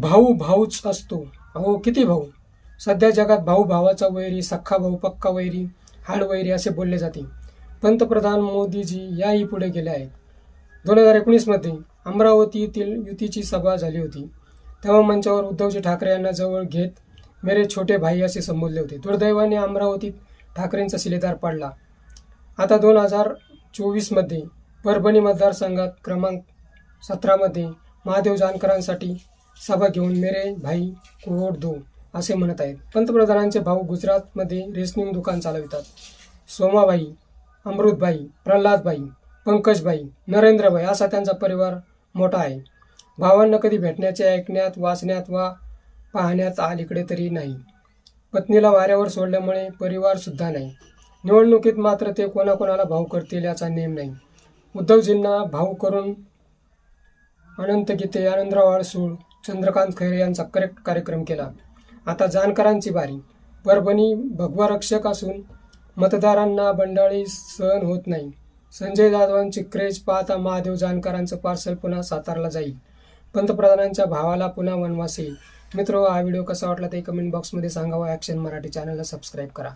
भाऊ भाऊच असतो. अहो किती भाऊ? सध्या जगात भाऊ भावाचा वैरी सख्खा भाऊ पक्का वैरी हाड वैरी असे बोलले जाते. पंतप्रधान मोदीजी याही पुढे गेले आहेत. दोन हजार एकोणीसमध्ये अमरावतीतील युतीची सभा झाली होती. तेव्हा मंचावर उद्धवजी ठाकरे यांना जवळ घेत मेरे छोटे भाई असे संबोधले होते. दुर्दैवाने अमरावतीत ठाकरेंचा शिलेदार पडला. आता दोन हजार चोवीसमध्ये परभणी मतदारसंघात क्रमांक सतरामध्ये महादेव जानकरांसाठी सभा घेऊन मेरे भाई कोवड दो असे म्हणत आहेत. पंतप्रधानांचे भाऊ गुजरातमध्ये रेशनिंग दुकान चालवितात. सोमाबाई अमृतबाई प्रल्हादबाई पंकजबाई नरेंद्रबाई असा त्यांचा परिवार मोठा आहे. भावांना कधी भेटण्याचे ऐकण्यात वाचण्यात वा पाहण्यात अलीकडे तरी नाही. पत्नीला वाऱ्यावर सोडल्यामुळे परिवारसुद्धा नाही. निवडणुकीत मात्र ते कोणाकोणाला भाऊ करतील याचा नेम नाही. उद्धवजींना भाऊ करून अनंत गीते आनंदराव आळसूळ चंद्रकांत खैरे यांचा करेक्ट कार्यक्रम केला. आता जानकरांची बारी. परभणी भगवा रक्षक असून मतदारांना बंडाळी सहन होत नाही. संजय जाधवांची क्रेज पाहता महादेव जानकरांचं पार्सल पुन्हा सातारला जाईल. पंतप्रधानांच्या भावाला पुन्हा वनवास येईल. मित्र हा व्हिडिओ कसा वाटला ते कमेंट बॉक्समध्ये सांगावा ॲक्शन मराठी चॅनलला सबस्क्राईब करा.